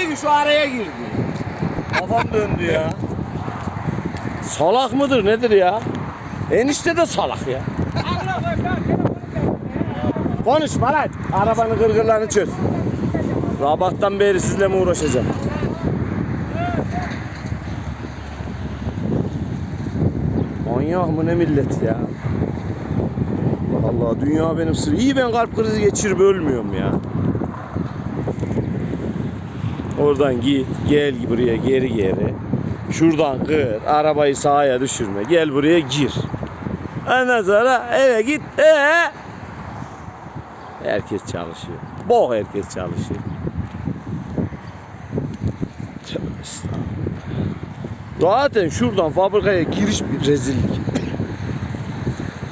kilometre arabayı süremiyorum bir de bana diyor ki şu araya girdi. Kafam döndü ya. Salak mıdır nedir ya? Enişte de salak ya. Konuşma lan. Arabanın gırgırlarını çöz. Rabahtan beri sizle mi uğraşacağım? Manyak mı ne millet ya? Allah Allah dünya benim sır. İyi ben kalp krizi geçirip ölmüyorum ya. Oradan git, gel buraya geri geri. Şuradan kır, arabayı sağa düşürme. Gel buraya gir. Ondan sonra eve git. Ee? Herkes çalışıyor. Bok herkes çalışıyor. Tövbe. Zaten şuradan fabrikaya giriş bir rezillik.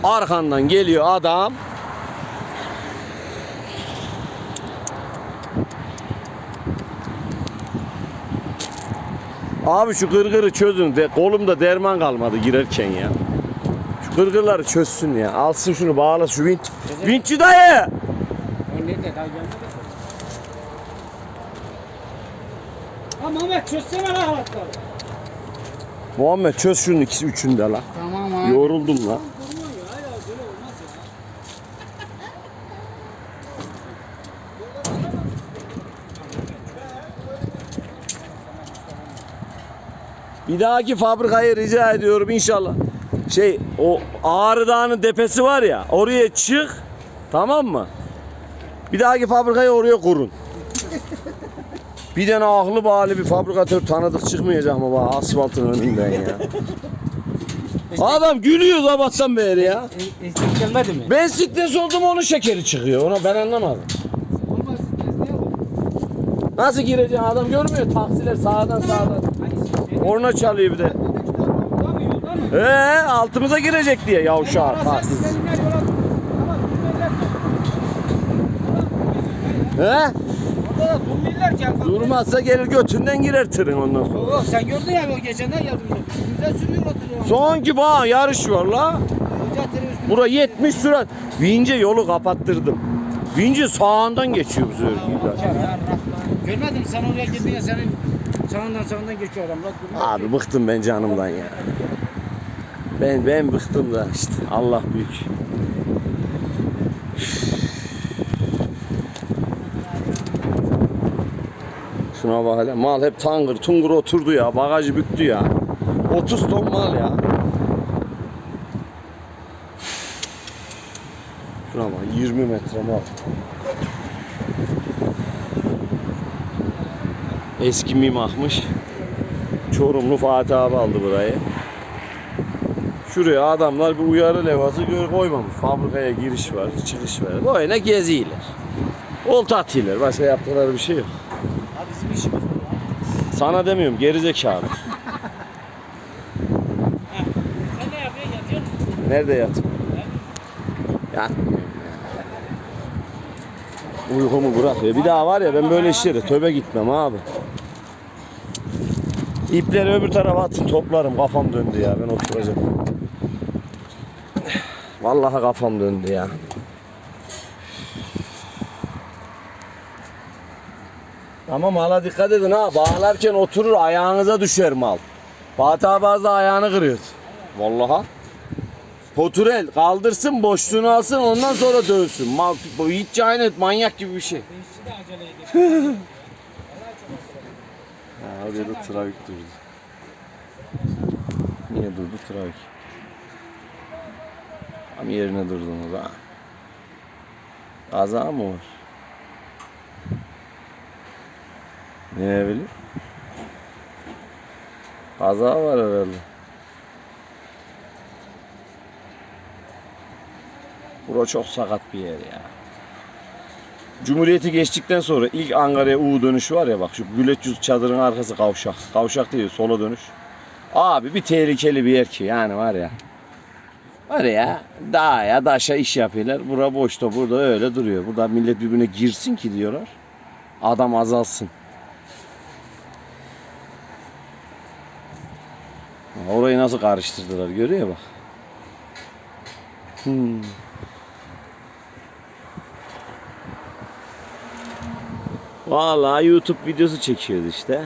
Arkandan geliyor adam. Abi şu gırgırı çözün. De, kolumda derman kalmadı girerken ya. Şu gırgırları çözsün ya. Alsın şunu bağla şu vinç. Vinççi dayı. Ha Mehmet çözsene lan halatları. Muhammed çöz şunun ikisi üçünü de la. Tamam abi. Yoruldum la. Durmuyor ya, ya böyle olmaz ya. Bir dahaki fabrikayı rica ediyorum inşallah. Şey o Ağrı Dağı'nın tepesi var ya oraya çık tamam mı? Bir dahaki fabrikayı oraya kurun. Bir tane aklı bağlı bir fabrikatör tanıdık çıkmayacak mı bana asfaltın önünden ya. Adam gülüyor sabahtan beri ya. E, e, gelmedi mi? Ben stres oldum onun şekeri çıkıyor. Ona ben anlamadım. Olmaz stres ne olur? Nasıl gireceğim adam görmüyor taksiler sağdan sağdan. Hani şey. Orna çalıyor bir de. Ee altımıza girecek diye yavşağı taksi. He? Ki. Durmazsa gelir götünden girer tırın ondan sonra. Oo, sen gördün ya o geçenden geldim. Güzel sürüyor oturuyor. Sonki bağ yarış var la. Bura 70 sürat. Vince yolu kapattırdım. Vince sağından geçiyor bu sefer. Görmedin mi? sen oraya girdiğinde senin sağından sağından geçiyor adam. Bak, durmuyor. Abi bıktım ben canımdan ya. Ben ben bıktım da işte. Allah büyük. Şuna bak hele. Mal hep tangır tungur oturdu ya. Bagajı büktü ya. 30 ton mal ya. Şuna bak 20 metre mal. Eski mimahmış. Çorumlu Fatih abi aldı burayı. Şuraya adamlar bir uyarı levhası gör koymamış. Fabrikaya giriş var, çıkış var. Böyle geziyorlar. Olta atıyorlar. Başka yaptıkları bir şey yok. Abi bizim işimiz bu. Sana demiyorum gerizekalı. Sen ne yapıyorsun? Yatıyor musun? Nerede yatım? Yatmıyorum ya. Uykumu bırak ya. Bir daha var ya ben böyle işlere töbe gitmem abi. İpleri öbür tarafa atın toplarım. Kafam döndü ya ben oturacağım. Vallahi kafam döndü ya. Ama mala dikkat edin ha. Bağlarken oturur ayağınıza düşer mal. Fatih abi az da ayağını kırıyor. Vallahi. Poturel kaldırsın boşluğunu alsın ondan sonra dövsün. Mal, bu hiç cahil manyak gibi bir şey. İşçi de acele ediyor. Ha, oraya da trafik durdu. Niye durdu trafik? Tam yerine durdunuz ha. Kaza mı var? Ne bileyim? Kaza var herhalde. Bura çok sakat bir yer ya. Cumhuriyeti geçtikten sonra ilk Ankara'ya U dönüşü var ya bak şu Güleç Yüz çadırın arkası kavşak. Kavşak değil sola dönüş. Abi bir tehlikeli bir yer ki yani var ya. Var ya dağa ya daşa iş yapıyorlar. Bura boşta burada öyle duruyor. Burada millet birbirine girsin ki diyorlar. Adam azalsın. Orayı nasıl karıştırdılar görüyor bak. Hmm. Vallahi YouTube videosu çekiyordu işte.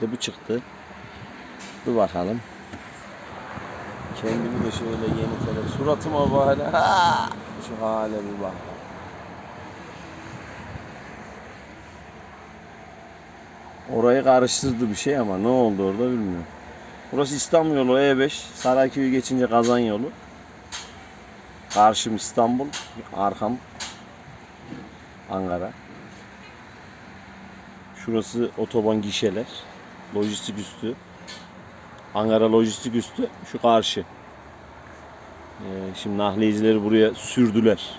De bu çıktı. Dur bakalım. Kendimi de şöyle yeni tele suratıma hele. Ha! Şu hale bir bak. Orayı karıştırdı bir şey ama ne oldu orada bilmiyorum. Burası İstanbul yolu E5. Sarayköy'ü geçince Kazan yolu. Karşım İstanbul, arkam Ankara. Şurası otoban gişeler. Lojistik üstü. Ankara lojistik üstü. Şu karşı. Ee, şimdi nakliyecileri buraya sürdüler.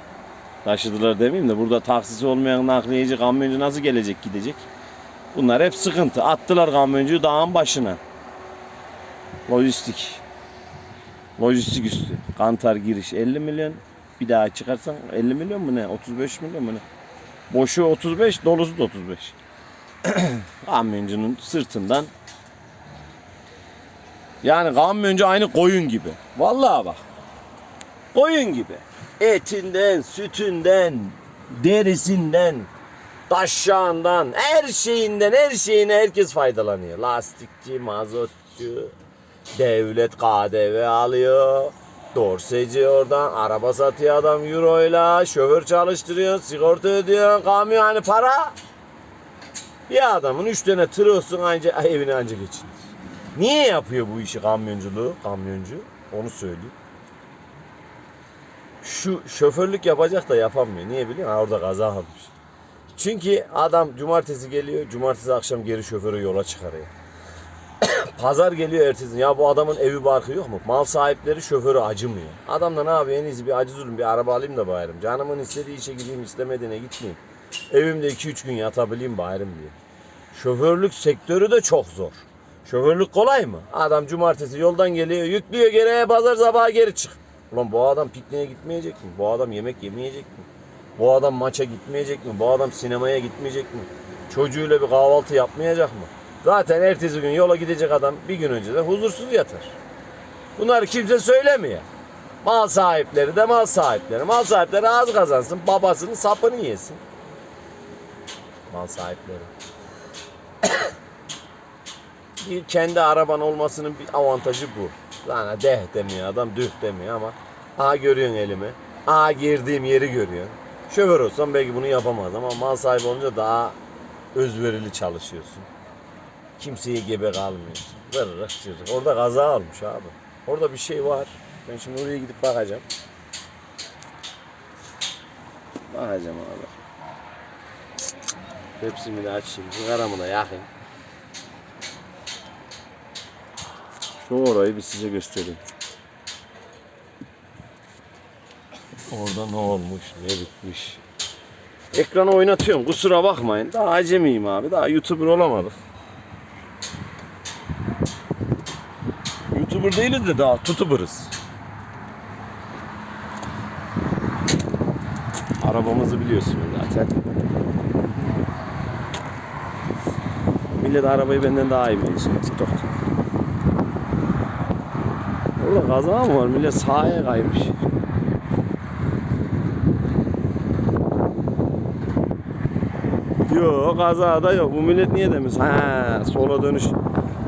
Taşıdılar demeyeyim de burada taksisi olmayan nakliyeci kamyoncu nasıl gelecek gidecek? Bunlar hep sıkıntı. Attılar kamyoncuyu dağın başına. Lojistik. Lojistik üstü. Kantar giriş 50 milyon. Bir daha çıkarsan 50 milyon mu ne? 35 milyon mu ne? Boşu 35, dolusu da 35. Kamyoncunun sırtından yani kamyoncu aynı koyun gibi. Vallahi bak. Koyun gibi. Etinden, sütünden, derisinden, taşşağından, her şeyinden, her şeyine herkes faydalanıyor. Lastikçi, mazotçu, devlet KDV alıyor. Dorseci oradan araba satıyor adam euroyla, şoför çalıştırıyor, sigorta ödüyor, kamyon hani para. Bir adamın üç tane tır olsun anca ay, evini anca geçinir. Niye yapıyor bu işi kamyonculuğu? Kamyoncu. Onu söyleyeyim. Şu şoförlük yapacak da yapamıyor. Niye biliyor musun? Orada kaza almış. Çünkü adam cumartesi geliyor, cumartesi akşam geri şoförü yola çıkarıyor. Pazar geliyor ertesi. Ya bu adamın evi barkı yok mu? Mal sahipleri şoförü acımıyor. Adam da ne yapıyor? En iyisi bir acı zulüm bir araba alayım da bayarım. Canımın istediği işe gideyim istemediğine gitmeyeyim. Evimde 2-3 gün yatabileyim bayarım diye. Şoförlük sektörü de çok zor. Şoförlük kolay mı? Adam cumartesi yoldan geliyor, yüklüyor geri pazar sabahı geri çık. Ulan bu adam pikniğe gitmeyecek mi? Bu adam yemek yemeyecek mi? Bu adam maça gitmeyecek mi? Bu adam sinemaya gitmeyecek mi? Çocuğuyla bir kahvaltı yapmayacak mı? Zaten ertesi gün yola gidecek adam bir gün önceden huzursuz yatar. Bunları kimse söylemiyor. Mal sahipleri de mal sahipleri. Mal sahipleri az kazansın, babasının sapını yesin. Mal sahipleri. bir kendi araban olmasının bir avantajı bu. Lan deh demiyor adam, düh demiyor ama aha görüyorsun elimi. Aha girdiğim yeri görüyorsun. Şoför olsan belki bunu yapamaz ama mal sahibi olunca daha özverili çalışıyorsun. Kimseye gebe kalmıyorsun. Vırrık çırrık. Orada kaza olmuş abi. Orada bir şey var. Ben şimdi oraya gidip bakacağım. Bakacağım abi. Hepsini de açayım. Sigaramı da yakayım. Şu orayı bir size göstereyim. Orada ne olmuş, ne bitmiş. Ekranı oynatıyorum kusura bakmayın. Daha acemiyim abi. Daha YouTuber olamadık. YouTuber değiliz de daha tutuburuz. Arabamızı biliyorsunuz zaten. Millet arabayı benden daha iyi biliyor şimdi TikTok'ta. Orada kaza mı var? Millet sağa kaymış. Yok kaza da yok. Bu millet niye demiş? Ha sola dönüş.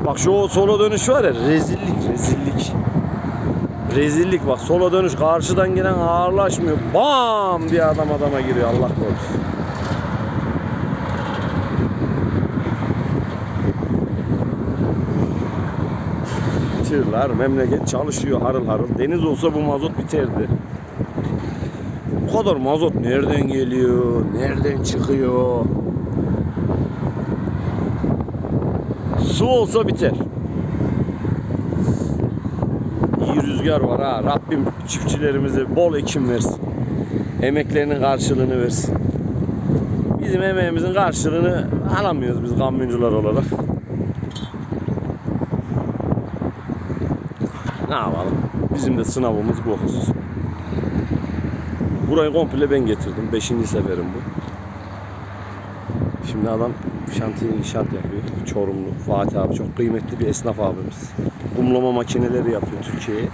Bak şu sola dönüş var ya rezillik rezillik. Rezillik bak sola dönüş karşıdan gelen ağırlaşmıyor. Bam diye adam adama giriyor Allah korusun. Tırlar memleket çalışıyor harıl harıl. Deniz olsa bu mazot biterdi. Bu kadar mazot nereden geliyor? Nereden çıkıyor? Su olsa biter. İyi rüzgar var ha. Rabbim çiftçilerimize bol ekim versin. Emeklerinin karşılığını versin. Bizim emeğimizin karşılığını alamıyoruz biz kamyoncular olarak. Ne yapalım? Bizim de sınavımız bu. Burayı komple ben getirdim. Beşinci seferim bu. Şimdi adam şantiye inşaat yapıyor. Çorumlu. Fatih abi çok kıymetli bir esnaf abimiz. Kumlama makineleri yapıyor Türkiye'ye.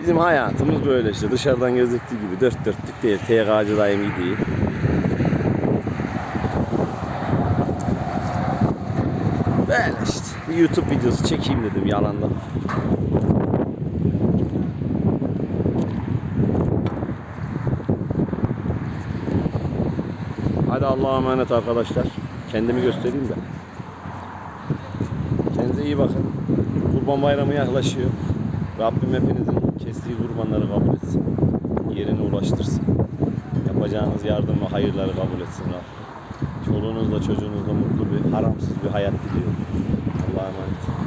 Bizim hayatımız böyle işte dışarıdan gözüktüğü gibi dört dörtlük değil. TK'cı dayım iyi değil. Böyle işte. Bir YouTube videosu çekeyim dedim yalandan. Hadi Allah'a emanet arkadaşlar. Kendimi göstereyim de. Kendinize iyi bakın. Kurban bayramı yaklaşıyor. Rabbim hepinizin kestiği kurbanları kabul etsin. Yerine ulaştırsın. Yapacağınız yardım ve hayırları kabul etsin Rabbim. Çoluğunuzla çocuğunuzla mutlu bir, haramsız bir hayat diliyorum. Allah'a emanet.